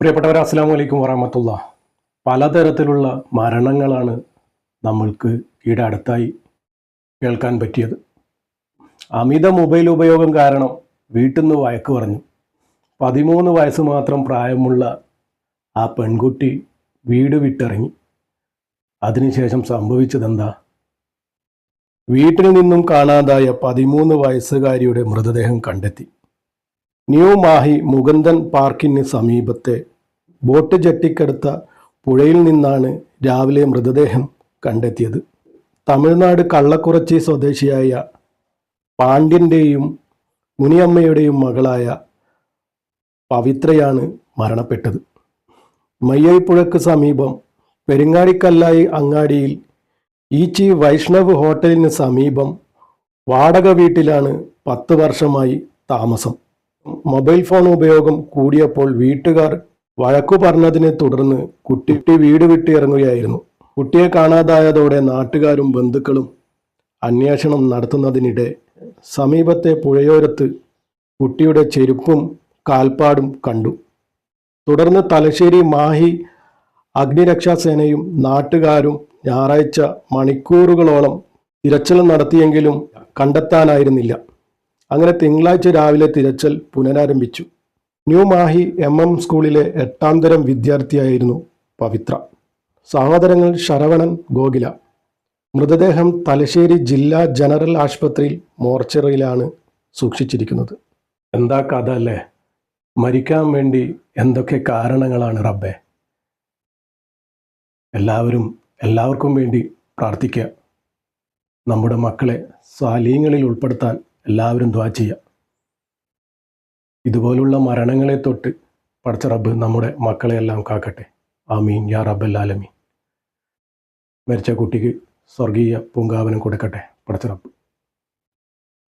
പ്രിയപ്പെട്ടവർ അസ്സാം വലൈക്കും വറഹമത്തുള്ള. പലതരത്തിലുള്ള മരണങ്ങളാണ് നമ്മൾക്ക് ഈടെ അടുത്തായി കേൾക്കാൻ പറ്റിയത്. അമിത മൊബൈൽ ഉപയോഗം കാരണം വീട്ടിൽ നിന്ന് വഴക്ക് പറഞ്ഞു. പതിമൂന്ന് വയസ്സ് മാത്രം പ്രായമുള്ള ആ പെൺകുട്ടി വീട് വിട്ടിറങ്ങി. അതിനുശേഷം സംഭവിച്ചതെന്താ? വീട്ടിൽ നിന്നും കാണാതായ പതിമൂന്ന് വയസ്സുകാരിയുടെ മൃതദേഹം കണ്ടെത്തി. ന്യൂ മാഹി മുകുന്ദൻ പാർക്കിന് സമീപത്തെ ബോട്ട് ജെട്ടിക്കടുത്ത പുഴയിൽ നിന്നാണ് രാവിലെ മൃതദേഹം കണ്ടെത്തിയത്. തമിഴ്നാട് കള്ളക്കുറച്ചി സ്വദേശിയായ പാണ്ഡ്യന്റെയും മുനിയമ്മയുടെയും മകളായ പവിത്രയാണ് മരണപ്പെട്ടത്. മയ്യൈപ്പുഴക്ക് സമീപം പെരിങ്ങാടിക്കല്ലായി അങ്ങാടിയിൽ ഈച്ചി വൈഷ്ണവ് ഹോട്ടലിന് സമീപം വാടക വീട്ടിലാണ് പത്ത് വർഷമായി താമസം. മൊബൈൽ ഫോൺ ഉപയോഗം കൂടിയപ്പോൾ വീട്ടുകാർ വഴക്കു പറഞ്ഞതിനെ തുടർന്ന് കുട്ടി വീട് വിട്ട് ഇറങ്ങുകയായിരുന്നു. കുട്ടിയെ കാണാതായതോടെ നാട്ടുകാരും ബന്ധുക്കളും അന്വേഷണം നടത്തുന്നതിനിടെ സമീപത്തെ പുഴയോരത്ത് കുട്ടിയുടെ ചെരുപ്പും കാൽപ്പാടും കണ്ടു. തുടർന്ന് തലശ്ശേരി മാഹി അഗ്നിരക്ഷാസേനയും നാട്ടുകാരും ഞായറാഴ്ച മണിക്കൂറുകളോളം തിരച്ചിൽ നടത്തിയെങ്കിലും കണ്ടെത്താനായിരുന്നില്ല. അങ്ങനെ തിങ്കളാഴ്ച രാവിലെ തിരച്ചിൽ പുനരാരംഭിച്ചു. ന്യൂ മാഹി എം എം സ്കൂളിലെ എട്ടാം തരം വിദ്യാർത്ഥിയായിരുന്നു പവിത്ര. സഹോദരങ്ങൾ ശരവണൻ ഗോകില. മൃതദേഹം തലശ്ശേരി ജില്ലാ ജനറൽ ആശുപത്രിയിൽ മോർച്ചറിയിലാണ് സൂക്ഷിച്ചിരിക്കുന്നത്. എന്താ കഥ അല്ലേ? മരിക്കാൻ വേണ്ടി എന്തൊക്കെ കാരണങ്ങളാണ് റബ്ബെ? എല്ലാവരും എല്ലാവർക്കും വേണ്ടി പ്രാർത്ഥിക്കുക. നമ്മുടെ മക്കളെ സാലീങ്ങളിൽ ഉൾപ്പെടുത്താൻ എല്ലാവരും ദ്വാ ചെയ്യുക ഇതുപോലുള്ള മരണങ്ങളെ തൊട്ട് പഠിച്ച റബ്ബ് നമ്മുടെ മക്കളെയെല്ലാം കാക്കട്ടെ. ആമീൻ. യാ റബ്ബല്ലാലമീൻ മരിച്ച കുട്ടിക്ക് സ്വർഗീയ പൂങ്കാവനം കൊടുക്കട്ടെ പഠിച്ച റബ്ബ്.